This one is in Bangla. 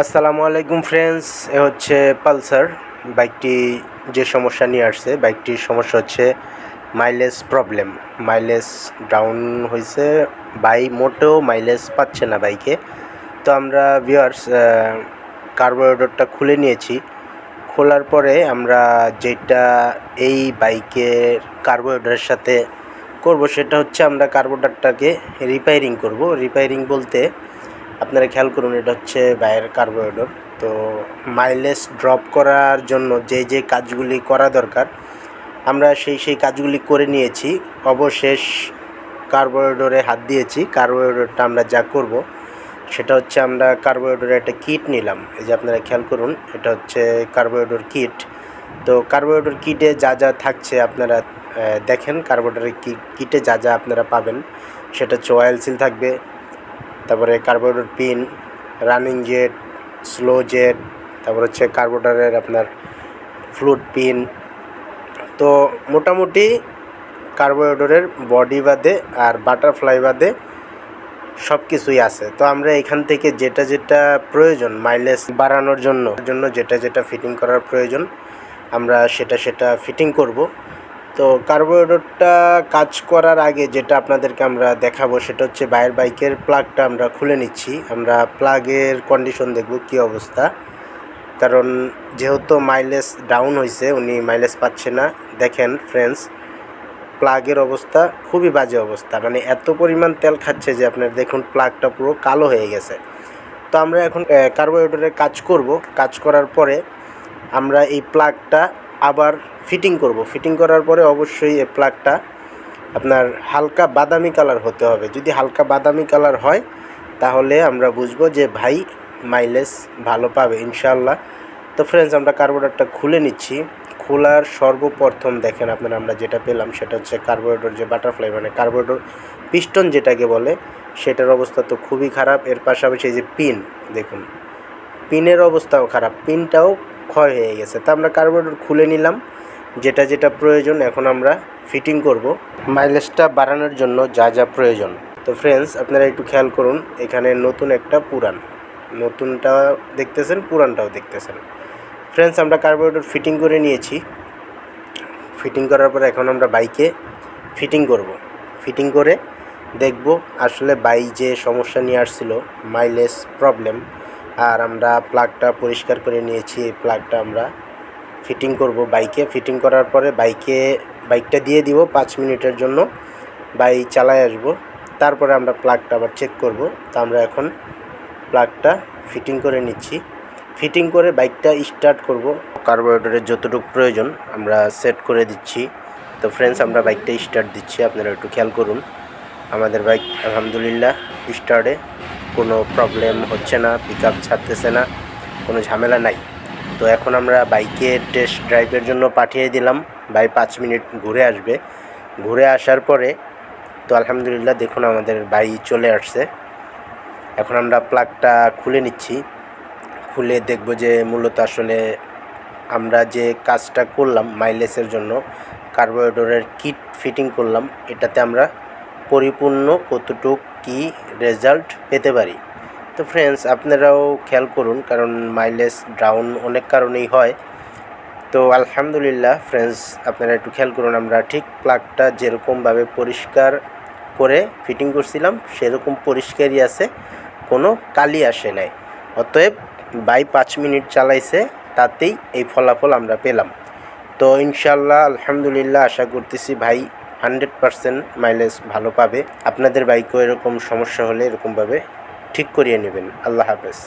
আসসালামু আলাইকুম ফ্রেন্ডস এ হচ্ছে পালসার। বাইকটি যে সমস্যা নিয়ে আসছে, বাইকটির সমস্যা হচ্ছে মাইলেজ প্রবলেম মাইলেজ ডাউন হয়েছে বাই মোটেও মাইলেজ পাচ্ছে না বাইকে। তো আমরা ভিউয়ার্স কার্বোরেটরটা খুলে নিয়েছি। খোলার পরে আমরা যেটা এই বাইকের কার্বোরেটরের সাথে করব, সেটা হচ্ছে আমরা কার্বোরেটরটাকে রিপেয়ারিং করব। রিপেয়ারিং বলতে আপনারা খেয়াল করুন, এটা হচ্ছে বাইরের কার্বোরেটর তো মাইলেজ ড্রপ করার জন্য যে যে কাজগুলি করা দরকার, আমরা সেই সেই কাজগুলি করে নিয়েছি। অবশেষ কার্বোরেটরে হাত দিয়েছি। কার্বোরেটরটা আমরা যা করব, সেটা হচ্ছে আমরা কার্বোরেটরের একটা কিট নিলাম। এই যে আপনারা খেয়াল করুন, এটা হচ্ছে কার্বোরেটর কিট। তো কার্বোরেটর কিটে যা যা থাকছে আপনারা দেখেন কার্বোরেটরের কিটে যা যা আপনারা পাবেন। সেটা হচ্ছে অয়েল সিল থাকবে তারপরে carburettor pin, running jet, slow jet, তারপর হচ্ছে কার্বোরেটরের আপনার ফ্লুট পিন। তো মোটামুটি কার্বোরেটরের বডি বাদে আর বাটারফ্লাই বাদে সব কিছুই আছে। তো আমরা এখান থেকে যেটা যেটা প্রয়োজন মাইলেজ বাড়ানোর জন্য জন্য যেটা যেটা ফিটিং করার প্রয়োজন, আমরা সেটা সেটা ফিটিং করব। তো কার্বোরেটরটা কাজ করার আগে যেটা আপনাদেরকে আমরা দেখাবো সেটা হচ্ছে বাইরের বাইকের প্লাগটা আমরা খুলে নিচ্ছি। আমরা প্লাগের কন্ডিশন দেখব কি অবস্থা। কারণ যেহেতু মাইলেজ ডাউন হয়েছে উনি মাইলেজ পাচ্ছে না। দেখেন ফ্রেন্ডস প্লাগের অবস্থা খুবই বাজে অবস্থা। মানে এত পরিমাণ তেল খাচ্ছে যে আপনার দেখুন প্লাগটা পুরো কালো হয়ে গেছে। তো আমরা এখন কার্বোরেটরের কাজ করব। কাজ করার পরে আমরা এই প্লাগটা আবার ফিটিং করব। ফিটিং করার পরে অবশ্যই এই প্লাগটা আপনার হালকা বাদামি কালার হতে হবে। যদি হালকা বাদামি কালার হয়, তাহলে আমরা বুঝব যে ভাই মাইলেজ ভালো পাবে ইনশাল্লাহ তো ফ্রেন্ডস আমরা কার্বোরেটরটা খুলে নিচ্ছি। খোলার সর্বপ্রথম দেখেন আপনারা, আমরা যেটা পেলাম সেটা হচ্ছে কার্বোরেটর যে বাটারফ্লাই মানে কার্বোরেটর পিস্টন যেটাকে বলে, সেটার অবস্থা তো খুবই খারাপ। এর পাশাপাশি এই যে পিন দেখুন পিনের অবস্থাও খারাপ। পিনটাও ক্ষয় হয়ে গেছে। তা আমরা কার্বোরেটর খুলে নিলাম। যেটা যেটা প্রয়োজন, এখন আমরা ফিটিং করব। মাইলেজটা বাড়ানোর জন্য যা যা প্রয়োজন। তো ফ্রেন্ডস আপনারা একটু খেয়াল করুন, এখানে নতুন একটা পুরান। নতুনটা দেখতেছেন, পুরানটাও দেখতেছেন। ফ্রেন্ডস আমরা কার্বোরেটর ফিটিং করে নিয়েছি। ফিটিং করার পর এখন আমরা বাইকে ফিটিং করব। ফিটিং করে দেখব আসলে বাই যে সমস্যা নিয়ে আসছিল মাইলেজ প্রবলেম আর আমরা প্লাগটা পরিষ্কার করে নিয়েছি, এই প্লাগটা আমরা ফিটিং করব বাইকে ফিটিং করার পরে বাইকে বাইকটা দিয়ে দিব পাঁচ মিনিটের জন্য বাইক চালায় আসব। তারপরে আমরা প্লাগটা আবার চেক করব। তা আমরা এখন প্লাগটা ফিটিং করে নিচ্ছি। ফিটিং করে বাইকটা স্টার্ট করব। কার্বোরেটরের যতটুকু প্রয়োজন আমরা সেট করে দিচ্ছি। তো ফ্রেন্ডস আমরা বাইকটা স্টার্ট দিচ্ছি। আপনারা একটু খেয়াল করুন। আমাদের বাইক আলহামদুলিল্লাহ স্টার্টে কোনো প্রবলেম হচ্ছে না পিক আপ ছাড়তেছে না, কোনো ঝামেলা নাই। তো এখন আমরা বাইকে টেস্ট ড্রাইভের জন্য পাঠিয়ে দিলাম। বাই পাঁচ মিনিট ঘুরে আসবে। ঘুরে আসার পরে তো আলহামদুলিল্লাহ দেখুন আমাদের বাই চলে আসছে। এখন আমরা প্লাগটা খুলে নিচ্ছি। খুলে দেখব যে মূলত আসলে আমরা যে কাজটা করলাম মাইলেজের জন্য কার্বোরেটরের কিট ফিটিং করলাম, এটাতে আমরা পরিপূর্ণ কতটুক কি রেজাল্ট পেতে পারি? তো ফ্রেন্ডস আপনারাও খেয়াল করুন, কারণ মাইলেজ ডাউন অনেক কারণেই হয়। তো আলহামদুলিল্লাহ ফ্রেন্ডস আপনারা একটু খেয়াল করুন, আমরা ঠিক প্লাগটা যেরকমভাবে পরিষ্কার করে ফিটিং করছিলাম, সেরকম পরিষ্কারই আছে, কোনো কালি আসে নাই। অতএব বাই পাঁচ মিনিট চালাইছে, তাতেই এই ফলাফল আমরা পেলাম। তো ইনশাল্লাহ আলহামদুলিল্লাহ, আশা করতেছি ভাই হান্ড্রেড পারসেন্ট মাইলেজ ভালো পাবে। আপনাদের বাইকও এরকম সমস্যা হলে এরকমভাবে ঠিক করিয়ে নেবেন। আল্লাহ হাফেজ।